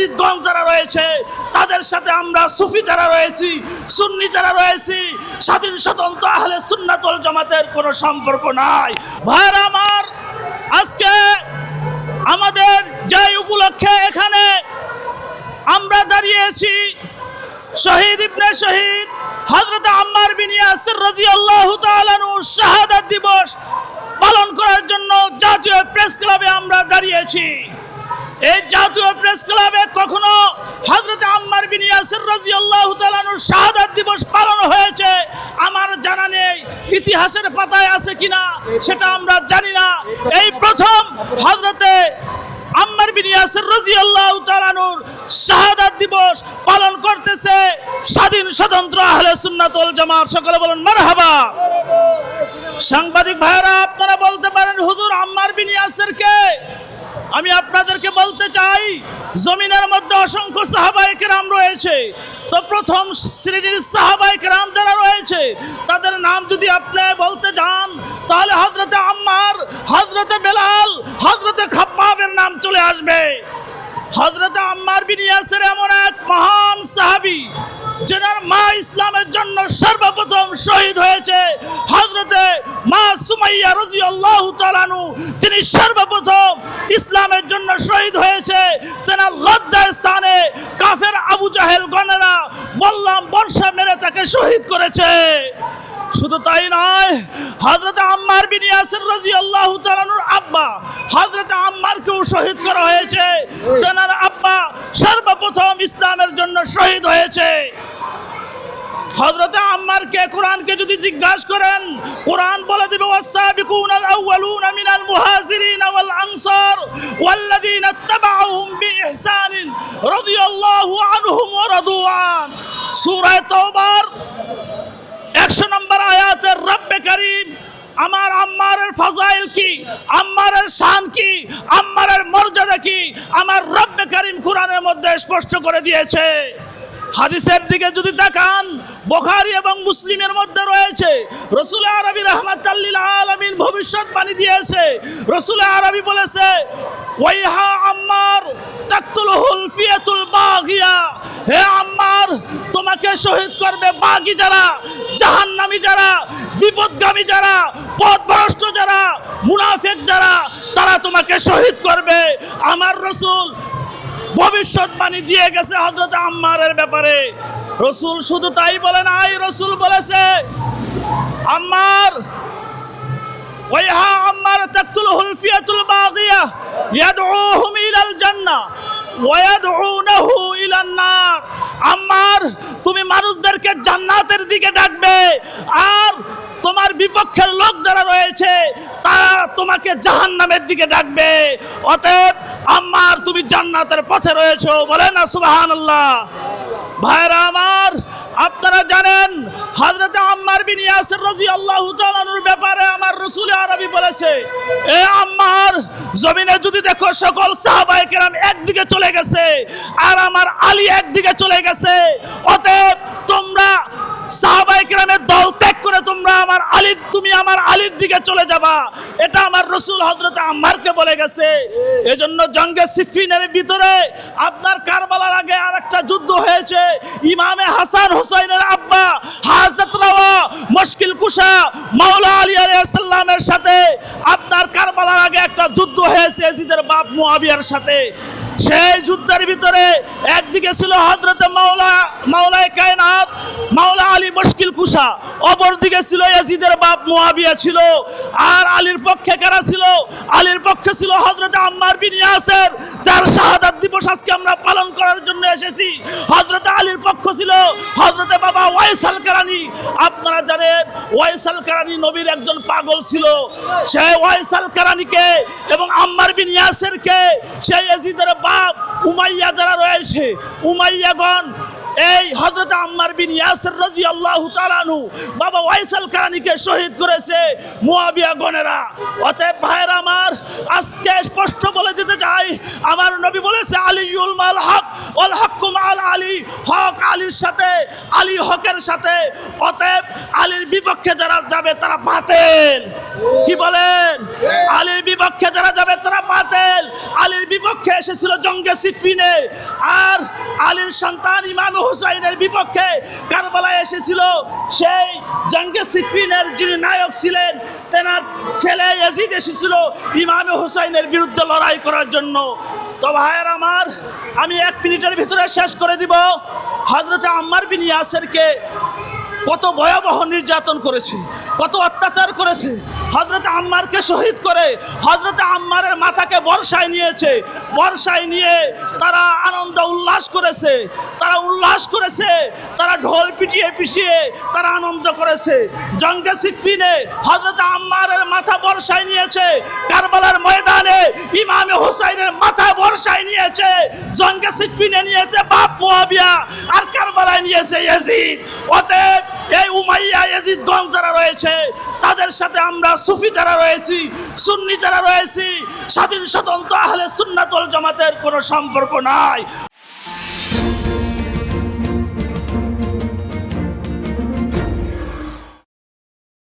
ইয়াজিদগঞ্জ যারা রয়েছে, তাদের সাথে আমরা সুফি যারা রয়েছি, সুন্নি যারা রয়েছি, স্বাধীন স্বতন্ত্র আহলে সুন্নাতুল জামাতের কোনো সম্পর্ক নাই। ভাইরা আমার, আজকে আমাদের যে উপলক্ষে এখানে আমরা দাঁড়িয়েছি, শহীদ ইবনে শহীদ, হযরত আম্মার বিন ইয়াসির রাদিয়াল্লাহু তাআলা শাহাদাত দিবস পালন করার জন্য জাতীয় প্রেস ক্লাবে আমরা দাঁড়িয়েছি। এই জাতীয় প্রেস ক্লাবে কখনো হযরত আম্মার বিন ইয়াসির রাদিয়াল্লাহু তাআলা শাহাদাত দিবস পালন হয়েছে? আমার জানা নেই, ইতিহাসের পাতায় আছে কিনা, সেটা আমরা জানি না। এই প্রথম হযরতে আম্মার বিন ইয়াসির রাদিয়াল্লাহু তাআলার শাহাদাত দিবস পালন করতেছে স্বাধীন স্বতন্ত্র আহলে সুন্নাতুল জামাত। সকলে বলেন, মারহাবা। সাংবাদিক ভাইরা আপনারা বলতে পারেন, হুজুর আম্মার বিন ইয়াসির কে আমি চাই জমিনের মধ্যে অসংখ্য সাহাবাই কেরাম রয়েছে। তো প্রথম শ্রেণির সাহাবাই কেরাম যারা রয়েছে, তাদের নাম যদি আপনি বলতে যান, তাহলে হজরতে আম্মার হজরতে বেলাল হজরতে খাপ্পাবের নাম চলে আসবে। হজরতে আম্মার বিনিয়াসের এমন সাহাবী, যেনার মা ইসলামের জন্য সর্বপ্রথম শহীদ হয়েছে হজরতে মা সুমাইয়া রাজি আল্লাহ তালানু তিনি সর্বপ্রথম ইসলামের জন্য শহীদ হয়েছে। তেনার লজ্জা স্থানে কাফের আবু জাহেল গণেরা বললাম, বর্ষা মেরে তাকে শহীদ করেছে। শুধু তাই নয় হজরত আম্মার বিন ইয়াসির রাদিয়াল্লাহু তাআলার আব্বা হজরত আম্মারকেও শহীদ করা হয়েছে। তেনার আব্বা সর্বপ্রথম ইসলামের জন্য শহীদ হয়েছে। হজরত আম্মারকে কোরআনকে যদি জিজ্ঞাসা করেন, কোরআন বলে দিবে ওয়াসাবিকুন আল আউয়ালুন মিনাল মুহাজিরিন ওয়াল আনসার ওয়াল্লাযীনা ইত্তাবাউহুম বিইহসান রাদিয়াল্লাহু আনহুম ওয়া রাদু আন সূরা তাওবার করিম, আমার আম্মারের ফাজাইল কি? আম্মারের শান কি? আম্মারের মর্যাদা কি? আমার রব্বে করিম কোরআনের মধ্যে স্পষ্ট করে দিয়েছে। হাদিসের দিকে যদি তাকান, বোখারি এবং মুসলিমের মধ্যে রয়েছে। রসুল আরবি রহমাতাল্লিল আলমিন ভবিষ্যৎবাণী দিয়েছে। রসুল আরবি বলেছে, ওয়াইহা আম্মার তাকতুল হুলফিয়াতুল বাগিয়া। হে আম্মার, তোমাকে শহীদ করবে বাগি যারা, জাহান্নামী যারা বিপদগামী যারা, পথভ্রষ্ট যারা, মুনাফেক যারা, তারা তোমাকে শহীদ করবে। আমার রসুল ভবিষ্যৎবাণী দিয়ে গেছে হজরত আম্মারের ব্যাপারে। রসুল শুধু তাই বলে না নাই রসুল বলেছে, আম্মার, ওয়াইহা আম্মার তাকতুল হুলফিয়াতুল বাগিয়া, ইয়াদউহুম ইলাল জান্নাহ, ওয়ায়াদউনাহু ইলান নার। আম্মার তুমি মানুষদেরকে জান্নাতের দিকে ডাকবে আর তোমার বিপক্ষের লোক যারা রয়েছে, তারা তোমাকে জাহান্নামের দিকে ডাকবে। অতএব, আম্মার, তুমি জান্নাতের পথে রয়েছো, বলে না সুবহানাল্লাহ? ভাইরা আমার, আপনারা জানেন, হযরত আম্মার বিন ইয়াসির রাদিয়াল্লাহু তাআলার ব্যাপারে আমার রাসূল আরবি বলেছে, এ আম্মার, জমিনে যদি দেখো সকল সাহাবায়ে কেরাম একদিকে চলে গেছে, আর আমার আলী একদিকে চলে গেছে, অতএব তোমরা সাহাবায়ে কেরামের দল ত্যাগ করে তোমরা আমার আলী তুমি আমার আলীর দিকে চলে যাবা। এটা আমার রসুল হজরত আম্মারকে বলে গেছে। এজন্য জঙ্গে সিফিনের ভিতরে আপনার কারবালার আগে আর একটা যুদ্ধ হয়েছে। ইমামে হাসান হুসাইনের আব্বা হাজরত রাওয়া মুশকিল কুশা মাওলা আলী আলাইহিস সালামের সাথে আপনার কারবালার আগে একটা যুদ্ধ হয়েছে এজিদের বাপ মুয়াবিয়ার সাথে। সেই যুদ্ধের ভিতরে একদিকে ছিল হজরত মাওলা, মাওলায় কায়নাত, মাওলা আলী মুশকিল কুশা। অপরদিকে ছিল ইয়াজিদের বাপ মুয়াবিয়া ছিল। আর আলীর পক্ষে কারা ছিল? আলীর পক্ষে ছিল হজরত আম্মার বিন ইয়াসের, যার শাহাদাত দিবস আজকে আমরা পালন করার জন্য এসেছি। হজরত আলীর পক্ষ ছিল হজরতে বাবা ওয়াইসাল কারানি। আপনারা জানেন, ওয়াইসাল কারানি নবীর একজন পাগল ছিল। সেই ওয়াইসাল কারানিকে এবং আম্মার বিন ইয়াসিরকে সেই ইয়াজিদের বাপ উমাইয়া যারা রয়েছে। উমাইয়াগণ, এই হজরত আম্মার বিন ইয়াসির রাদিয়াল্লাহু তাআলাহু বাবা ওয়াইসাল কারানিকে শহীদ করেছে মুয়াবিয়া গণেরা। অতএব ভাইরা আমার আজকে স্পষ্ট বলে দিতে চাই। আমার নবী বলেছে, আলিউল মাল হক ওল হকুম আল আলী। হক আলীর সাথে, আলী হকের সাথে। অতএব আলীর বিপক্ষে যারা যাবে তারা পাতেন কি বলেন? আলীর বিপক্ষে যারা যাবে তারা পাতেন আলীর এসেছিল জঙ্গে সিফিনে আর আলীর সন্তান ইমাম হুসাইনের বিপক্ষে কারবালায় এসেছিল। সেই জঙ্গে সিফিনের যিনি নায়ক ছিলেন, তেনার ছেলে ইয়াজিদ এসেছিল ইমাম হুসাইনের বিরুদ্ধে লড়াই করার জন্য। তো ভাইয়ের আমার, আমি এক মিনিটের ভিতরে শেষ করে দিব। হজরত আম্মার বিন ইয়াসেরকে কত ভয়াবহ নির্যাতন করেছে, কত অত্যাচার করেছে। হজরত আম্মারকে শহীদ করে হজরত আম্মারের মাথাকে বর্ষায় নিয়েছে। বর্ষায় নিয়ে তারা আনন্দ উল্লাস করেছে, তারা উল্লাস করেছে, তারা ঢোল পিটিয়ে পিটিয়ে তারা আনন্দ করেছে। জঙ্গে সিফিনে হজরত আম্মারের মাথা বর্ষায় নিয়েছে, কারবালার ময়দানে ইমামে হুসাইনের মাথা বর্ষায় নিয়েছে, জঙ্গে সিফিনে নিয়েছে বাপ মুয়াবিয়া। আর কারবালায় নিয়েছে ইয়াজিদ। অতএব এই উমাইয়া ইয়াজিদ গঞ্জ যারা রয়েছে, তাদের সাথে আমরা সুফি যারা রয়েছি, সুন্নি যারা রয়েছি, স্বাধীন স্বতন্ত্র আহলে সুন্নাতল জামাতের কোনো সম্পর্ক নাই।